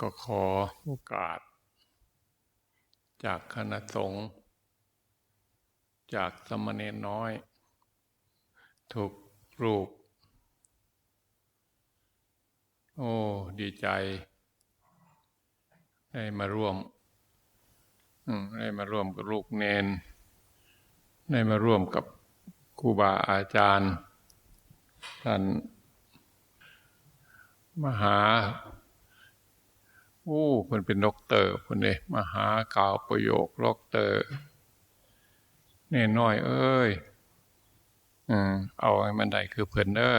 ก็ขอโอกาส จากคณะสงฆ์จากสมณเณรน้อยทุกรูป โอ้ ดีใจ ได้มาร่วมอืมได้มาร่วมกับลูกเนน ได้มาร่วมกับครูบาอาจารย์ ท่าน มหา โอ้เพิ่นเป็นด็อกเตอร์เพิ่นเนี่ยมหากล่าวประโยคด็อกเตอร์แน่น้อย เอ้ยอืมเอาให้มันได้คือเพิ่นเด้อ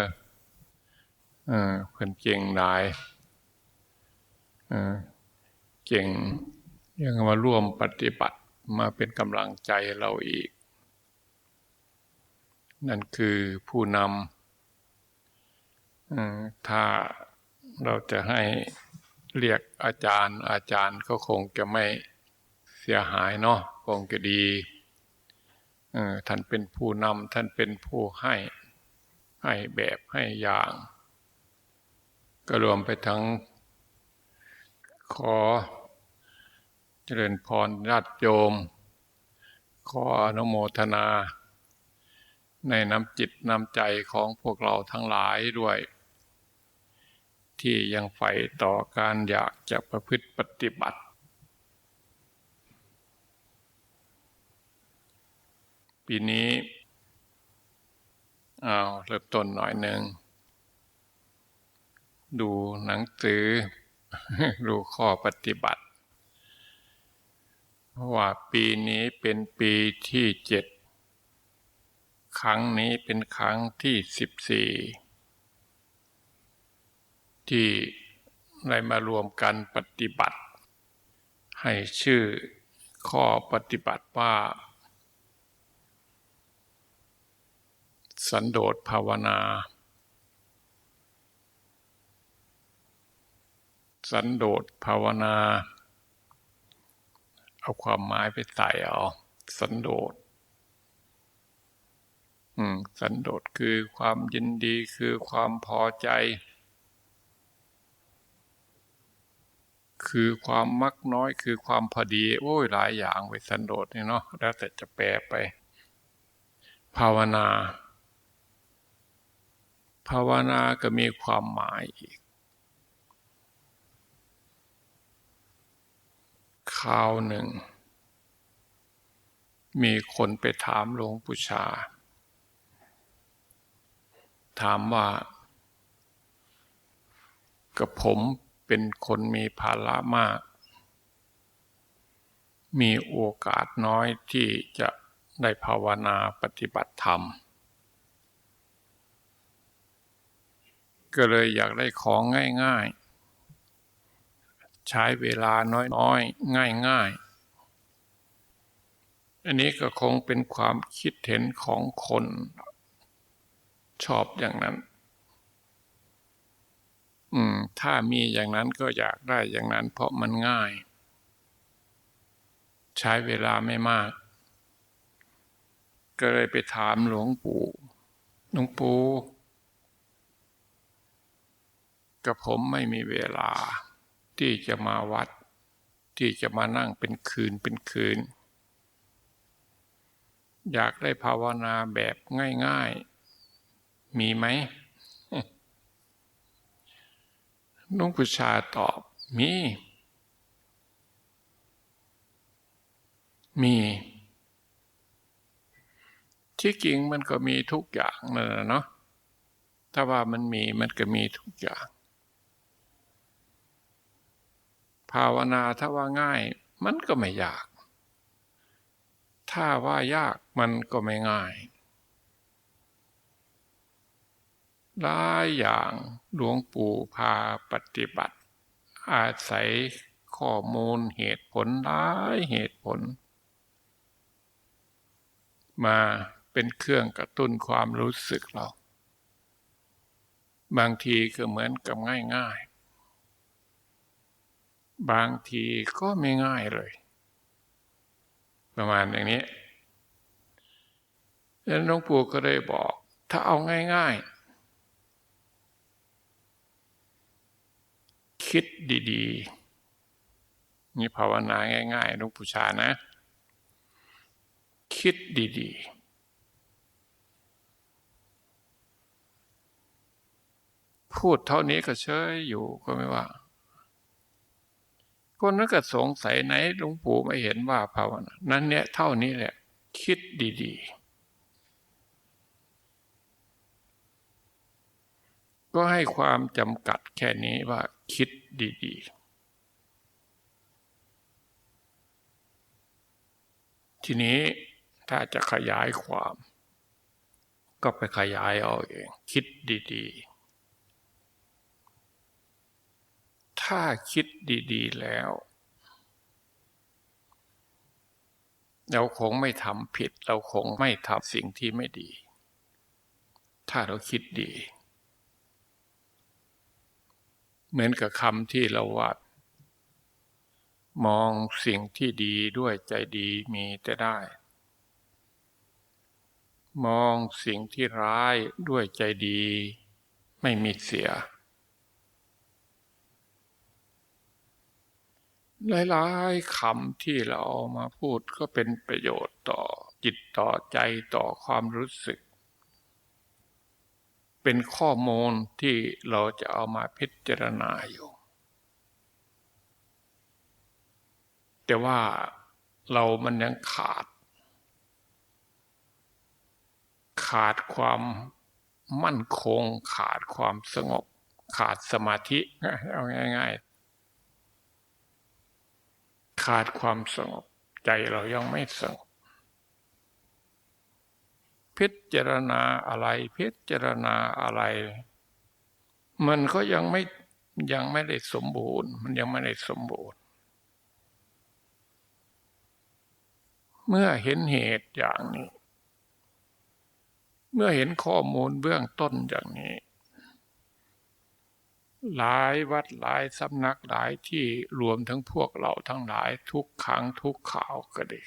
เออเพิ่นเก่งหลายเก่งยังมาร่วมปฏิบัติมาเป็นกำลังใจเราอีก นั่นคือผู้นำถ้าเราจะให้ เรียกอาจารย์ อาจารย์ก็คงจะไม่เสียหายเนาะคงจะดีเออท่านเป็นผู้นำท่านเป็นผู้ให้ให้แบบให้อย่าง ก็รวมไปทั้ง ขอเจริญพรญาติโยม ขออนุโมทนา ในน้ำจิตน้ำใจของพวกเราทั้งหลายด้วย ที่ยังใฝ่ต่อการอยากจะประพฤติปฏิบัติ ปีนี้เอาเริ่มต้นหน่อยหนึ่ง ดูหนังสือ ดูข้อปฏิบัติเพราะว่าปีนี้เป็นปีที่เจ็ดครั้งนี้เป็นครั้งที่สิบสี่ ที่ได้มารวมกันปฏิบัติ ให้ชื่อข้อปฏิบัติว่า สันโดษภาวนา สันโดษภาวนา เอาความหมายไปใส่เอา สันโดษสันโดษคือความยินดีคือความพอใจ คือความมักน้อยคือความพอดี โอ้ยหลายอย่างไว้สันโดษนี่เนาะแล้วแต่จะแปลไป ภาวนา ภาวนาก็มีความหมายอีกคราวหนึ่ง มีคนไปถามหลวงปู่ชา ถามว่า กับผม เป็นคนมีภาระมาก มีโอกาสน้อยที่จะได้ภาวนาปฏิบัติธรรม ก็เลยอยากได้ของง่ายๆ ใช้เวลาน้อยๆ ง่ายๆอันนี้ก็คงเป็นความคิดเห็นของคนชอบอย่างนั้น อืม ถ้ามีอย่างนั้นก็อยากได้อย่างนั้น เพราะมันง่าย ใช้เวลาไม่มาก ก็เลยไปถามหลวงปู่หลวงปู่กับผมไม่มีเวลาที่จะมาวัด ที่จะมานั่งเป็นคืนเป็นคืน อยากได้ภาวนาแบบง่าย ๆ มีไหม น้องผู้ชาตอบมี มี ที่จริงมันก็มีทุกอย่างนั่นแหละเนาะถ้าว่ามันมีมันก็มีทุกอย่าง ภาวนาถ้าว่าง่าย มันก็ไม่ยาก ถ้าว่ายากมันก็ไม่ง่าย หลายอย่างหลวงปู่พาปฏิบัติ อาศัยข้อมูลเหตุผลหลายเหตุผล มาเป็นเครื่องกระตุ้นความรู้สึกเรา บางทีก็เหมือนกับง่ายๆ บางทีก็ไม่ง่ายเลย ประมาณอย่างนี้แล้วหลวงปู่ก็เลยบอก ถ้าเอาง่ายๆ คิดดีๆ นี่ภาวนาง่ายๆหลวงปู่ชานะ คิดดีๆ พูดเท่านี้ก็เชยอยู่ก็ไม่ว่า คนนั้นก็สงสัยไหนหลวงปู่ไม่เห็นว่าภาวนานั้นเนี่ยเท่านี้แหละ คิดดีๆก็ให้ความจำกัดแค่นี้ว่า คิดดีๆ ทีนี้ถ้าจะขยายความ ก็ไปขยายเอาเอง คิดดีๆ ถ้าคิดดีๆแล้ว เราคงไม่ทำผิด เราคงไม่ทำสิ่งที่ไม่ดี ถ้าเราคิดดี เหมือนกับคำที่เราว่ามองสิ่งที่ดีด้วยใจดีมีแต่ได้ มองสิ่งที่ร้ายด้วยใจดีไม่มีเสีย หลายๆคำที่เราเอามาพูดก็เป็นประโยชน์ต่อจิตต่อใจต่อความรู้สึก เป็นข้อมูลที่เราจะเอามาพิจารณาอยู่ แต่ว่าเรามันยังขาด ขาดความมั่นคง ขาดความสงบ ขาดสมาธิเอาง่ายๆ ขาดความสงบ ใจเรายังไม่สงบ พิจารณาอะไร พิจารณาอะไร มันก็ยังไม่ยังไม่ได้สมบูรณ์ มันยังไม่ได้สมบูรณ์ เมื่อเห็นเหตุอย่างนี้ เมื่อเห็นข้อมูลเบื้องต้นอย่างนี้ หลายวัดหลายสำนักหลายที่รวมทั้งพวกเราทั้งหลายทุกครั้งทุกข่าวก็ดี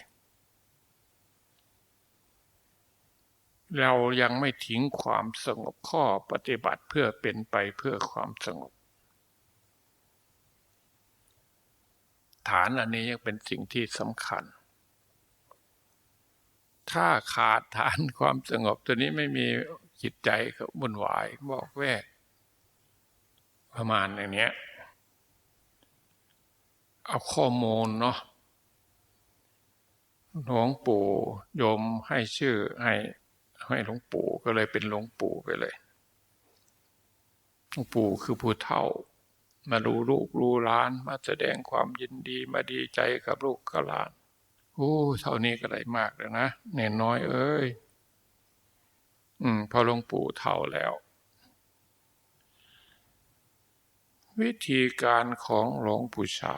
เรายังไม่ทิ้งความสงบข้อปฏิบัติเพื่อเป็นไปเพื่อความสงบ ฐานอันนี้ยังเป็นสิ่งที่สำคัญ ถ้าขาดฐานความสงบตัวนี้ไม่มีจิตใจก็วุ่นวายบอกแวก ประมาณอย่างนี้เอาข้อมูลเนาะหลวงปู่โยมให้ชื่อให้ ให้หลวงปู่ก็เลยเป็นหลวงปู่ไปเลยหลวงปู่คือผู้เฒ่า มาดูลูกรู้ล้านมาแสดงความยินดีมาดีใจกับลูกกับหลานโอ้เท่านี้ก็ได้มากแล้วนะเน่น้อยเอ้ยอืมพอหลวงปู่เฒ่าแล้ว วิธีการของหลวงปู่ชา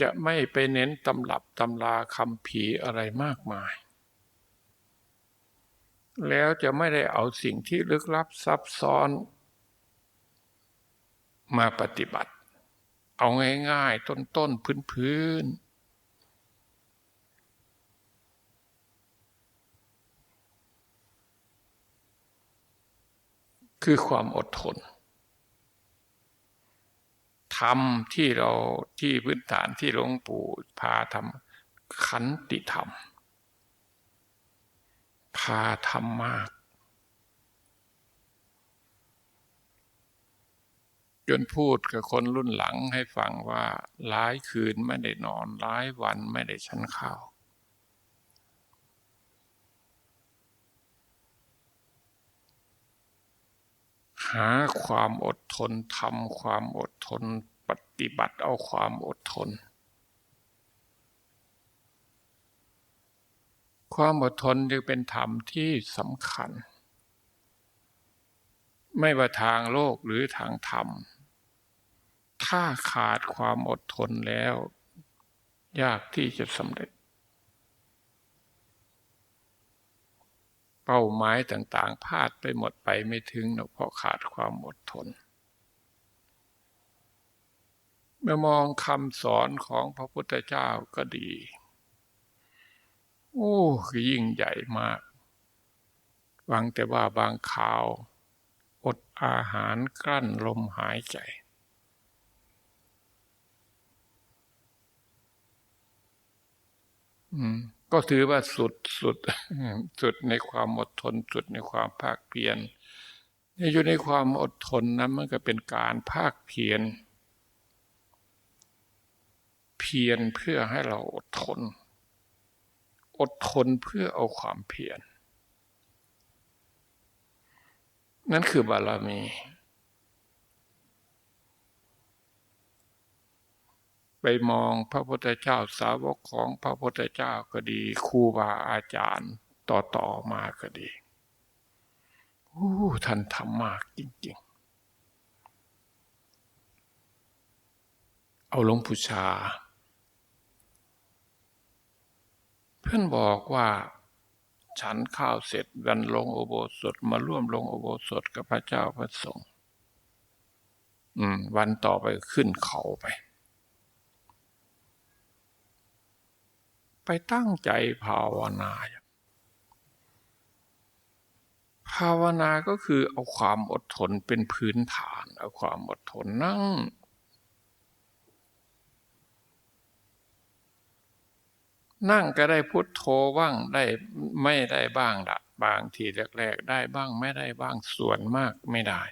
จะไม่ไปเน้นตำรับตำราคำผีอะไรมากมาย แล้วจะไม่ได้เอาสิ่งที่ลึกลับซับซ้อน มาปฏิบัติ เอาง่ายๆ ต้นๆ พื้นๆคือความอดทน ธรรมที่เราที่พื้นฐานที่หลวงปู่พาทำขันติธรรม พาทำมาก จนพูดกับคนรุ่นหลังให้ฟังว่าหลายคืนไม่ได้นอนหลายวันไม่ได้ชันข้าว หาความอดทนทำความอดทน ปฏิบัติเอาความอดทน ความอดทนจึงเป็นธรรมที่สำคัญ ไม่ว่าทางโลกหรือทางธรรม ถ้าขาดความอดทนแล้ว ยากที่จะสำเร็จ เป้าหมายต่างๆพลาดไปหมดไปไม่ถึงเพราะขาดความอดทน เมื่อมองคำสอนของพระพุทธเจ้าก็ดี โอ้ยิ่งใหญ่มากฟังแต่ว่าบางข่าวออดอาหารกลั้นลมหายใจอืม ก็ถือว่าสุดสุดสุดในความอดทนสุดในความภาคเพียรอยู่ในความอดทนนั้นมันก็เป็นการภาคเพียรเพียรเพื่อให้เราอดทน อดทนเพื่อเอาความเพียรนั่นคือบารมี ไปมองพระพุทธเจ้าสาวกของพระพุทธเจ้าก็ดีครูบาอาจารย์ต่อต่อมาก็ดีโอ้ท่านทำมากจริง ๆ เอาหลวงปู่ชา เพื่อนบอกว่าฉันข้าวเสร็จวันลงโอโบสถมาร่วมลงโอโบสถกับพระเจ้าพระสงฆ์อืมวันต่อไปขึ้นเขาไป ไปตั้งใจภาวนา ภาวนาก็คือเอาความอดทนเป็นพื้นฐาน เอาความอดทนนั่ง นั่งก็ได้พุทโธบ้างได้ไม่ได้บ้างละบางทีแรกๆได้บ้างไม่ได้บ้างส่วนมากไม่ได้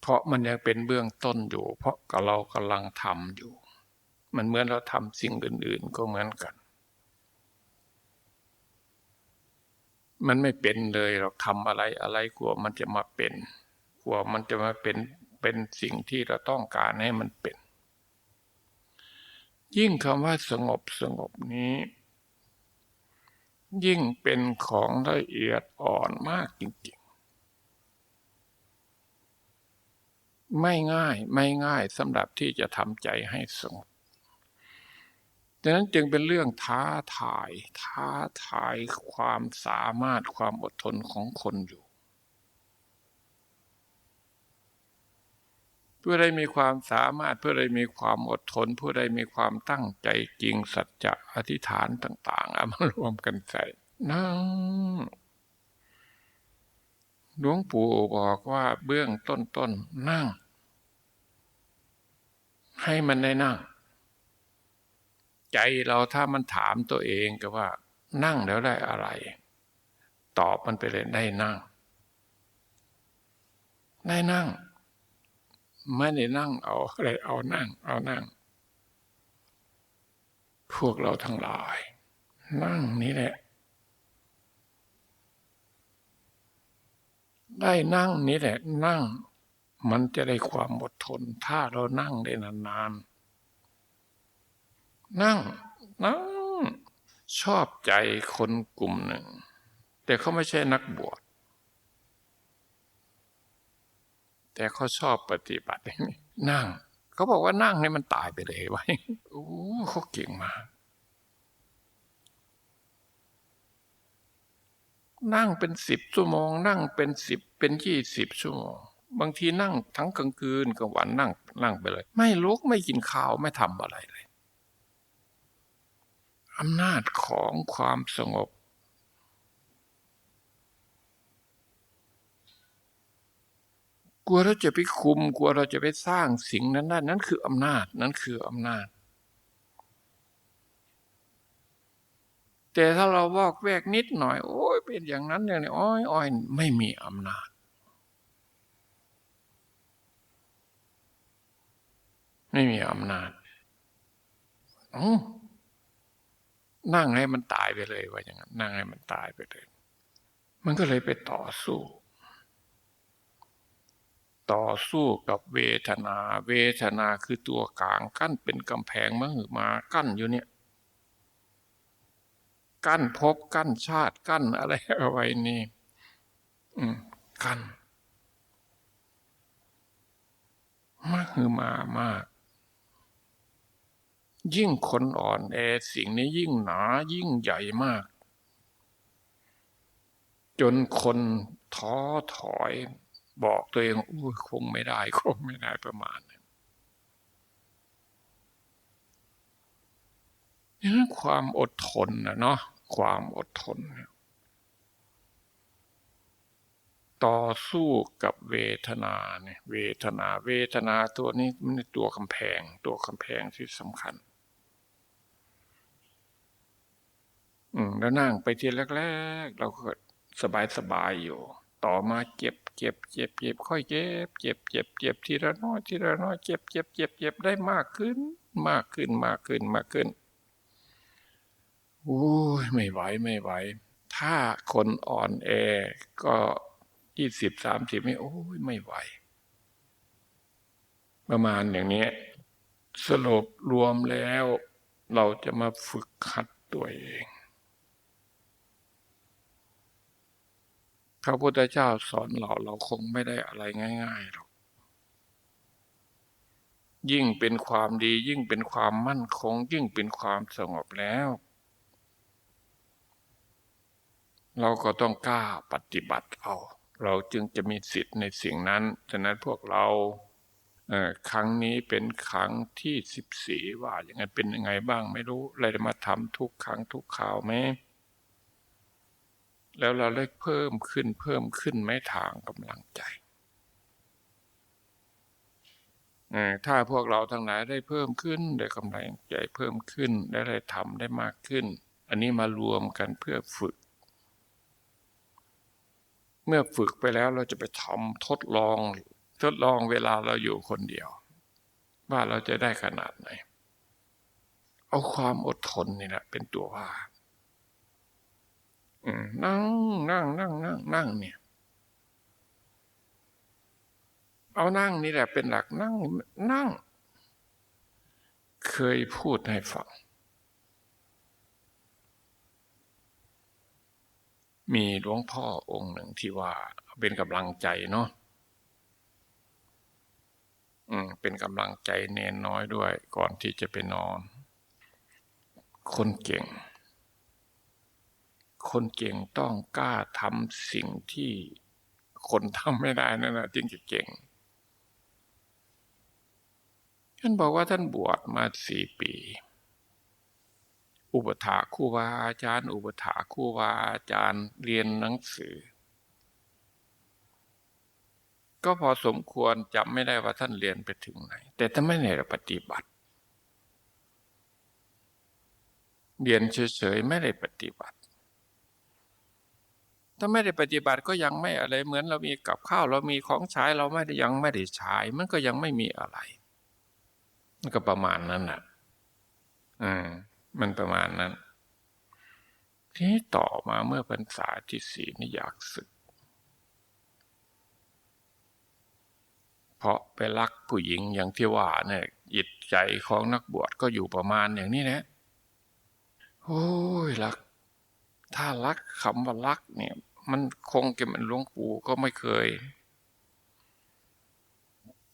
เพราะมันยังเป็นเบื้องต้นอยู่ เพราะเรากำลังทำอยู่ มันเหมือนเราทำสิ่งอื่น ๆ ก็เหมือนกัน มันไม่เป็นเลยเราทำอะไรอะไรกลัวมันจะมาเป็น กลัวมันจะมาเป็นเป็นสิ่งที่เราต้องการให้มันเป็น ยิ่งคำว่าสงบสงบนี้ ยิ่งเป็นของละเอียดอ่อนมากจริงๆไม่ง่ายไม่ง่ายสำหรับที่จะทำใจให้สงบ ดังนั้นจึงเป็นเรื่องท้าทาย ท้าทายความสามารถความอดทนของคนอยู่ เพื่อได้มีความสามารถเพื่อได้มีความอดทนเพื่อได้มีความตั้งใจจริงสัจจะอธิษฐานต่างๆเอามารวมกันใส่นั่งหลวงปู่บอกว่าเบื้องต้นๆนนั่ง ให้มันได้นั่ง ใจเราถ้ามันถามตัวเองก็ว่า นั่งแล้วได้อะไร ตอบมันไปเลยได้นั่ง ได้นั่ง ไม่ได้นั่งเอาอะไรเอานั่ง เอานั่ง พวกเราทั้งหลาย นั่งนี่แหละ ได้นั่งนี่แหละ นั่ง มันจะได้ความอดทน ถ้าเรานั่งได้นานๆ นั่ง นั่ง ชอบใจคนกลุ่มหนึ่ง แต่เขาไม่ใช่นักบวช แต่เขาชอบปฏิบัตินั่ง เขาบอกว่านั่งให้มันตายไปเลยไว้โอ้เขาเก่งมาก นั่งเป็นสิบชั่วโมง นั่งเป็นสิบเป็นยี่สิบชั่วโมงบางทีนั่งทั้งกลางคืนกลางวันนั่งนั่งไปเลย ไม่ลุกไม่กินข้าวไม่ทำอะไรเลย อำนาจของความสงบ กลัวเราจะไปคุม กลัวเราจะไปสร้างสิ่งนั้นได้นั่นคืออำนาจ นั่นคืออำนาจ แต่ถ้าเราวอกแวกนิดหน่อย โอ้ยเป็นอย่างนั้นอย่างนี้อ้อยอ้อยไม่มีอำนาจไม่มีอำนาจอ๋อ นั่งให้มันตายไปเลยว่าอย่างนั้นนั่งให้มันตายไปเลย มันก็เลยไปต่อสู้ ต่อสู้กับเวทนา เวทนาคือตัวกลางกั้นเป็นกำแพงมังมากั้นอยู่เนี่ยกั้นพบกั้นชาติกั้นอะไรเอาไว้นี่อืมกั้นมากคือมามาก ยิ่งคนอ่อนแอสิ่งนี้ยิ่งหนายิ่งใหญ่มาก จนคนท้อถอย บอกตัวเองอุ้ยคงไม่ได้คงไม่ได้ประมาณนี้นี่ความอดทนนะเนาะความอดทน ต่อสู้กับเวทนาเนี่ยเวทนาเวทนาตัวนี้มันตัวกำแพง ตัวกำแพงที่สำคัญ อืมแล้วนั่งไปทีแรกๆเราก็สบายสบายอยู่ ต่อมาเจ็บเจ็บเจ็บเจ็บค่อยเจ็บเจ็บเจ็บเจ็บทีละน้อยทีละน้อยเจ็บเจ็บเจ็บเจ็บได้มากขึ้น มากขึ้นมากขึ้นมากขึ้นโอ้ยไม่ไหวไม่ไหว ถ้าคนอ่อนแอก็ยี่สิบสามสิบไม่โอ้ยไม่ไหว ประมาณอย่างนี้สรุปรวมแล้ว เราจะมาฝึกขัดตัวเอง พระพุทธเจ้าสอนเราเราคงไม่ได้อะไรง่ายๆหรอก ยิ่งเป็นความดียิ่งเป็นความมั่นคง ยิ่งเป็นความสงบแล้ว เราก็ต้องกล้าปฏิบัติเอา เราจึงจะมีสิทธิ์ในสิ่งนั้น ฉะนั้นพวกเราเออครั้งนี้เป็นครั้งที่สิบสี่ว่าอย่างไงเป็นยังไงบ้างไม่รู้เราจะมาทำทุกครั้งทุกข่าวไหม แล้วเราได้เพิ่มขึ้นเพิ่มขึ้นไหมทางกำลังใจถ้าพวกเราทั้งหลายได้เพิ่มขึ้นได้กำลังใจเพิ่มขึ้นได้ได้ทำได้มากขึ้น อันนี้มารวมกันเพื่อฝึก เมื่อฝึกไปแล้วเราจะไปทำทดลอง ทดลองเวลาเราอยู่คนเดียว ว่าเราจะได้ขนาดไหน เอาความอดทนนี่แหละเป็นตัวว่า นั่งนั่งนั่งนั่งนั่งเนี่ย เอานั่งนี่แหละเป็นหลักนั่งนั่ง เคยพูดให้ฟัง มีหลวงพ่อองค์หนึ่งที่ว่า เป็นกำลังใจเนาะอืมเป็นกำลังใจเนนน้อยด้วย ก่อนที่จะไปนอน คนเก่ง คนเก่งต้องกล้าทำสิ่งที่คนทำไม่ได้นั่นนะจึงจะเก่ง ท่านบอกว่าท่านบวชมาสี่ปี อุปถาครูบาอาจารย์ อุปถาครูบาอาจารย์เรียนหนังสือ ก็พอสมควรจำไม่ได้ว่าท่านเรียนไปถึงไหน แต่ท่านไม่ได้ปฏิบัติเรียนเฉยๆไม่ได้ปฏิบัติ ถ้าไม่ได้ปฏิบัติก็ยังไม่อะไรเหมือนเรามีกับข้าวเรามีของใช้เราไม่ได้ยังไม่ได้ใช้มันก็ยังไม่มีอะไรมันก็ประมาณนั้นน่ะอืมมันประมาณนั้น ทีนี้ต่อมาเมื่อพรรษาที่สี่นี่อยากศึก เพราะไปรักผู้หญิงอย่างที่ว่าเนี่ยจิตใจของนักบวชก็อยู่ประมาณอย่างนี้แหละโอ้ยรักถ้ารักคำว่ารักเนี่ย มันคงจะเหมือนหลวงปู่ก็ไม่เคย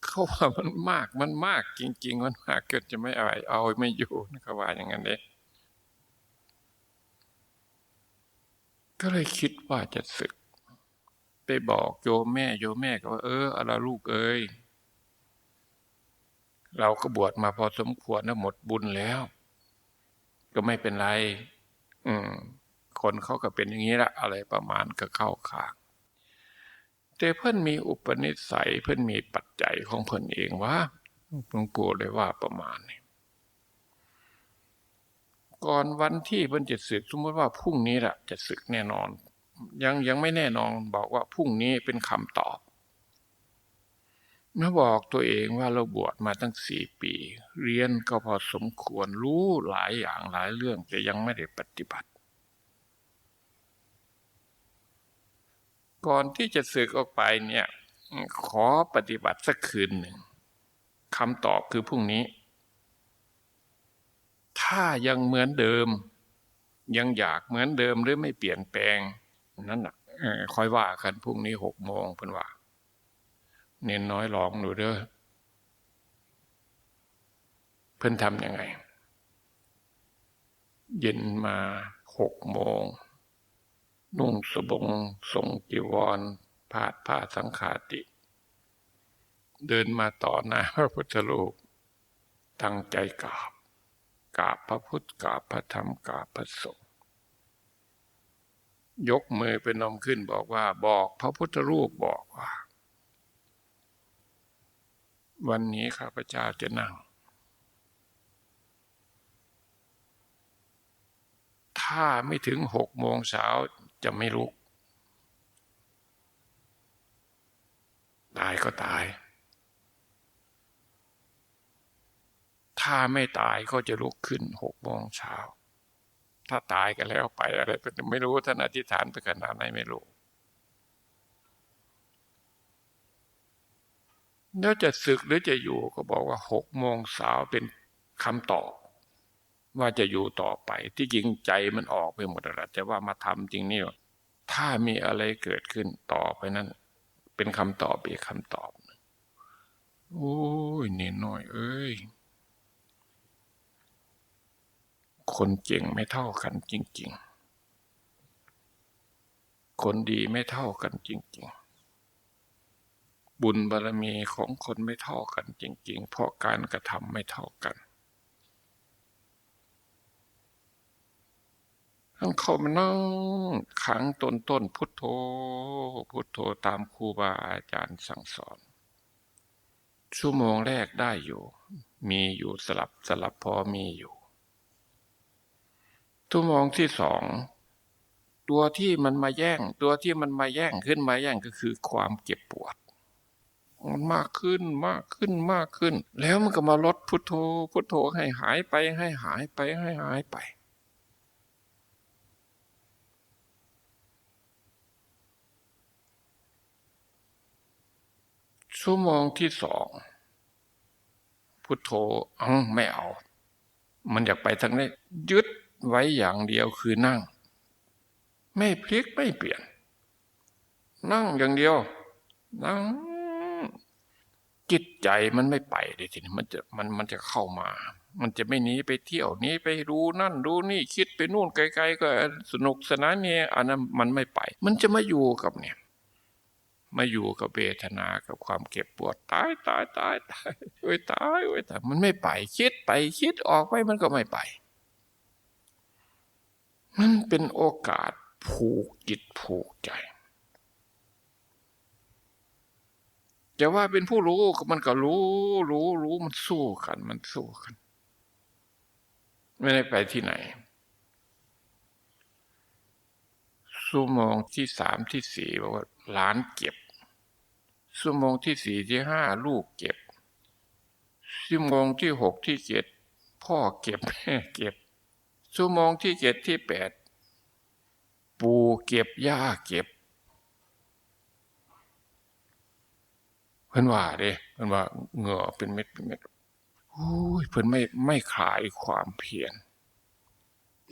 เขาว่ามันมากมันมากจริง ๆ มันมากเกินจะไม่เอาเอาไม่อยู่นะครว่าอย่างนั้นเองก็เลยคิดว่าจะศึก ไปบอกโยมแม่โยมแม่ก็ว่า เอออะไรลูกเอ้ยเราก็บวชมาพอสมควรแล้วหมดบุญแล้ว ก็ไม่เป็นไร อืม คนเขาก็เป็นอย่างนี้ละอะไรประมาณก็เข้าข้างแต่เพื่อนมีอุปนิสัยเพื่อนมีปัจจัยของเพื่อนเองว่าหลวงปู่เลยว่าประมาณนี้ก่อนวันที่เพื่อนจะศึกสมมติว่าพรุ่งนี้แหละจะศึกแน่นอน ยังยังไม่แน่นอนบอกว่าพรุ่งนี้เป็นคำตอบเมื่อบอกตัวเองว่าเราบวชมาตั้งสี่ปี เรียนก็พอสมควรรู้หลายอย่างหลายเรื่องแต่ยังไม่ได้ปฏิบัติ ก่อนที่จะสึกออกไปเนี่ยขอปฏิบัติสักคืนหนึ่งคำตอบคือพรุ่งนี้ ถ้ายังเหมือนเดิม ยังอยากเหมือนเดิมหรือไม่เปลี่ยนแปลง นั่นแหละคอยว่ากันพรุ่งนี้หกโมงเพิ่นว่า เน้นน้อยลองหนูเด้อเพิ่นทำยังไง เย็นมาหกโมง นุ่งสบงทรงจีวรพาดผ้าสังขาติ เดินมาต่อหน้าพระพุทธรูปตั้งใจกราบกราบพระพุทธกราบพระธรรมกราบพระสงฆ์ยกมือเป็นนมขึ้นบอกว่าบอกพระพุทธรูปบอกว่า วันนี้ข้าพเจ้าจะนั่ง ถ้าไม่ถึงหกโมงเช้า จะไม่ลุก ตายก็ตาย ถ้าไม่ตายก็จะลุกขึ้นหกโมงเช้า ถ้าตายกันแล้วไปอะไรก็ไม่รู้ท่านอธิษฐานไปขนาดไหนไม่รู้แล้วจะศึกหรือจะอยู่ก็บอกว่าหกโมงเช้าเป็นคำตอบ ว่าจะอยู่ต่อไป ที่จริงใจมันออกไปหมดแล้วแต่ว่ามาทำจริงนี่ถ้ามีอะไรเกิดขึ้นต่อไปนั้น เป็นคำตอบอีกคำตอบ โอ้ยนี่น้อย เอ้ย คนเก่งไม่เท่ากันจริง ๆ คนดีไม่เท่ากันจริง ๆบุญบารมีของคนไม่เท่ากันจริง ๆ เพราะการกระทำไม่เท่ากัน ท่านเข้ามานั่งขังตนต้นพุทโธ พุทโธตามครูบาอาจารย์สั่งสอน ชั่วโมงแรกได้อยู่ มีอยู่สลับสลับพอมีอยู่ชั่วโมงที่สองตัวที่มันมาแย่ง ตัวที่มันมาแย่งขึ้นมาแย่งก็คือความเจ็บปวดมันมากขึ้นมากขึ้นมากขึ้น แล้วมันก็มาลดพุทโธพุทโธให้หายไปให้หายไปให้หายไป ชั่วโมงที่สองพุทโธอังไม่เอา มันอยากไปทางนี้ยึดไว้อย่างเดียวคือนั่ง ไม่พลิกไม่เปลี่ยน นั่งอย่างเดียว นั่ง จิตใจมันไม่ไปเลยทีนี้มันจะมันมันจะเข้ามา มันจะไม่หนีไปเที่ยวหนี้ไปดูนั่นดูนี่คิดไปนู่นไกล ๆ ก็สนุกสนานเนี่ยอันนั้นมันไม่ไป มันจะมาอยู่กับเนี่ย มาอยู่กับเวทนากับความเก็บปวดตายตายตายตายโอ้ยตายโอ้ยแต่มันไม่ไปคิดไปคิดออกไปมันก็ไม่ไป มันเป็นโอกาสผูกจิตผูกใจจะว่าเป็นผู้รู้มันก็รู้ รู้รู้มันสู้กัน มันสู้กัน ไม่ได้ไปที่ไหนชั่วโมงที่สามที่สี่บอกว่าล้านเก็บ ชั่วโมงที่สี่ที่ห้าลูกเก็บชั่วโมงที่หกที่เจ็ดพ่อเก็บแม่เก็บชั่วโมงที่เจ็ดที่แปดปู่เก็บย่าเก็บเพิ่นว่าเด้เพิ่นว่าเหงื่อเป็นเม็ดเป็นเม็ดโอ้ยเพิ่นไม่ไม่ขายความเพียร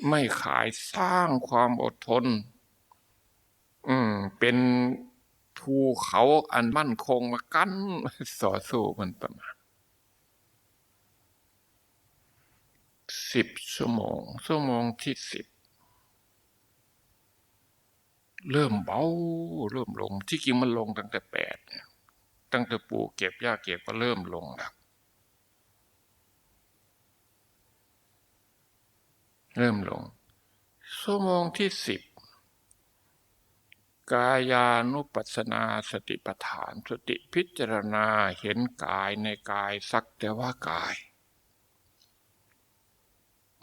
ไม่ขายสร้างความอดทน อืมเป็น ภูเขาอันมั่นคงมากั้นต่อสู้มันประมาณสิบชั่วโมง ชั่วโมงที่สิบเริ่มเบาเริ่มลงที่จริงมันลงตั้งแต่แปดตั้งแต่ปูเก็บย่าเก็บก็เริ่มลงแล้วเริ่มลงชั่วโมงที่สิบ กายานุปัสนาสติปัฏฐานสติพิจารณาเห็นกายในกายสักแต่ว่ากาย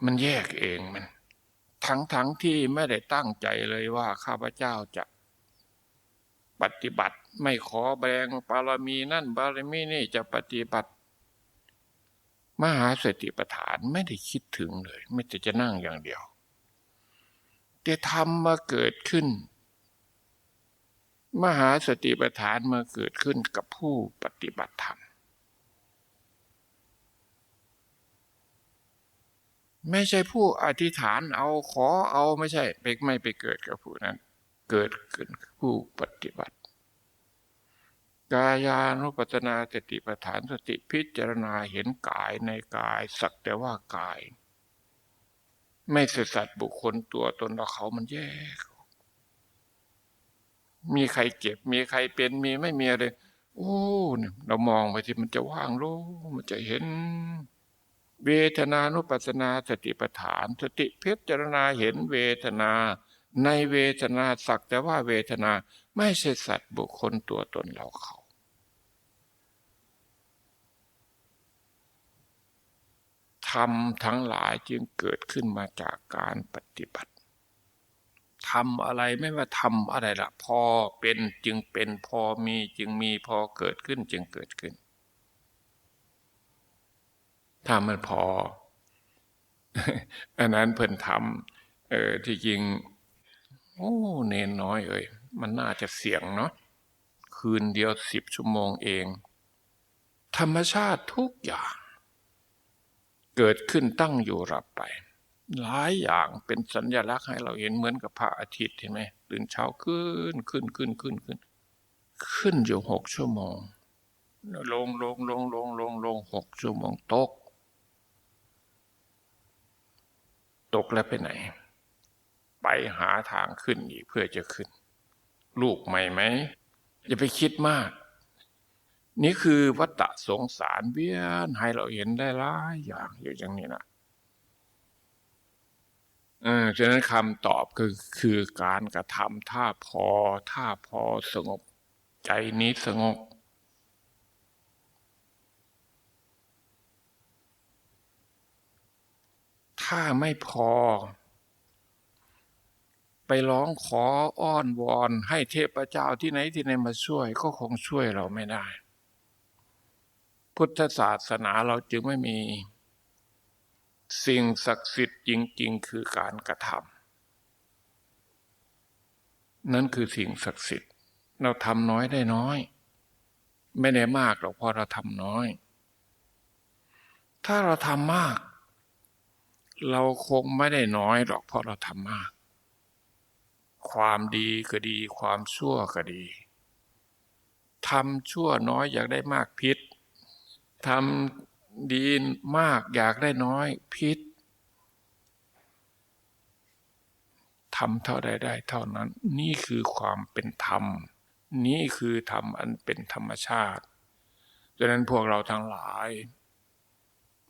มันแยกเองมัน ทั้งทั้งที่ไม่ได้ตั้งใจเลยว่าข้าพเจ้าจะปฏิบัติไม่ขอแบงบารมีนั่นบารมีนี่จะปฏิบัติ มหาสติปัฏฐานไม่ได้คิดถึงเลย ไม่แต่จะนั่งอย่างเดียว แต่ธรรมมาเกิดขึ้น มหาสติปัฏฐานมาเกิดขึ้นกับผู้ปฏิบัติธรรม ไม่ใช่ผู้อธิษฐานเอาขอเอาไม่ใช่ไปไม่ไปเกิดกับผู้นั้น เกิดขึ้นกับผู้ปฏิบัติ กายานุปัสสนาสติปัฏฐานสติพิจารณาเห็นกายในกายสักแต่ว่ากาย ไม่สัตว์บุคคลตัวตนเราเขามันแยก มีใครเก็บ มีใครเป็นมีไม่มีอะไรโอ้เนี่ยเรามองไปที่มันจะว่างโล่มันจะเห็น เวทนานุปัสสนาสติปัฏฐาน สติพิจารณาเห็นเวทนา ในเวทนาสักแต่ว่าเวทนาไม่ใช่สัตว์บุคคลตัวตนเราเขาธรรมทั้งหลายจึงเกิดขึ้นมาจากการปฏิบัติ ทำอะไรไม่ว่าทำอะไรละพอเป็นจึงเป็นพอมีจึงมีพอเกิดขึ้นจึงเกิดขึ้น ถ้ามันพอ อันนั้นเพิ่นทำเออที่จริง โอ้เนนน้อยเอ้ยมันน่าจะเสี่ยงเนาะคืนเดียวสิบชั่วโมงเอง ธรรมชาติทุกอย่าง เกิดขึ้นตั้งอยู่รับไป หลายอย่างเป็นสัญญลักษณ์ให้เราเห็นเหมือนกับพระอาทิตย์เห็นไหมตื่นเช้าขึ้นขึ้นขึ้นขึ้นขึ้น ขึ้นอยู่หกชั่วโมง ลงลงลงลงลงลงหกชั่วโมงตก ตกแล้วไปไหน ไปหาทางขึ้นอีกเพื่อจะขึ้น ลูกใหม่ไหมอย่าไปคิดมาก นี่คือวัฏฏะสงสารเวียนให้เราเห็นได้หลายอย่างอยู่อย่างนี้นะ ออฉะนั้นคำตอบคือคือการกระทำถ้าพอ ถ้าพอสงบ ใจนี้สงบถ้าไม่พอ ไปร้องขออ้อนวอน ให้เทพเจ้าที่ไหนที่ไหนมาช่วย ก็คงช่วยเราไม่ได้ พุทธศาสนาเราจึงไม่มี สิ่งศักดิ์สิทธิ์จริง ๆ คือการกระทำนั่นคือสิ่งศักดิ์สิทธิ์ เราทำน้อยได้น้อย ไม่ได้มากหรอกเพราะเราทำน้อย ถ้าเราทำมาก เราคงไม่ได้น้อยหรอกเพราะเราทำมาก ความดีก็ดี ความชั่วก็ดีทำชั่วน้อยอยากได้มากพิษทำ ดีมากอยากได้น้อย พิษทำเท่าใดได้เท่านั้น นี่คือความเป็นธรรม นี่คือธรรมอันเป็นธรรมชาติดังนั้นพวกเราทั้งหลาย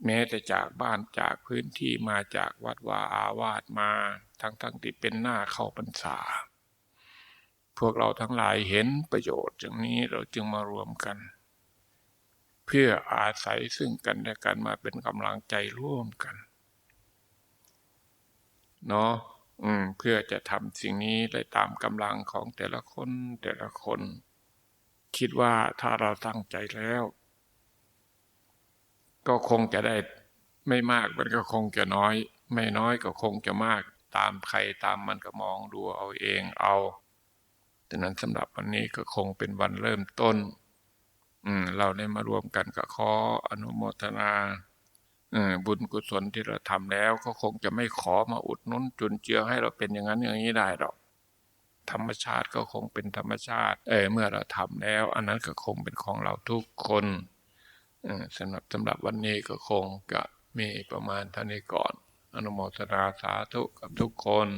แม้แต่จากบ้านจากพื้นที่มาจากวัดวาอาวาสมาทั้งทั้งที่เป็นหน้าเข้าพรรษา พวกเราทั้งหลายเห็นประโยชน์อย่างนี้เราจึงมารวมกัน เพื่ออาศัยซึ่งกันและกันมาเป็นกำลังใจร่วมกันเนาะเพื่อจะทำสิ่งนี้ได้ตามกำลังของแต่ละคนแต่ละคน คิดว่าถ้าเราตั้งใจแล้ว ก็คงจะได้ไม่มากมันก็คงจะน้อย ไม่น้อยก็คงจะมากตามใครตามมันก็มองดูเอาเองเอาดังนั้นสำหรับวันนี้ก็คงเป็นวันเริ่มต้น เราได้มารวมกันก็ขออนุโมทนาบุญกุศลที่เราทำแล้ว ก็คงจะไม่ขอมาอุดหนุนจุนเจือให้เราเป็นอย่างนั้นอย่างนี้ได้หรอกธรรมชาติก็คงเป็นธรรมชาติ เออเมื่อเราทำแล้ว อันนั้นก็คงเป็นของเราทุกคนสำหรับสำหรับวันนี้ก็คงจะมีประมาณเท่านี้ก่อน อนุโมทนาสาธุกับทุกคน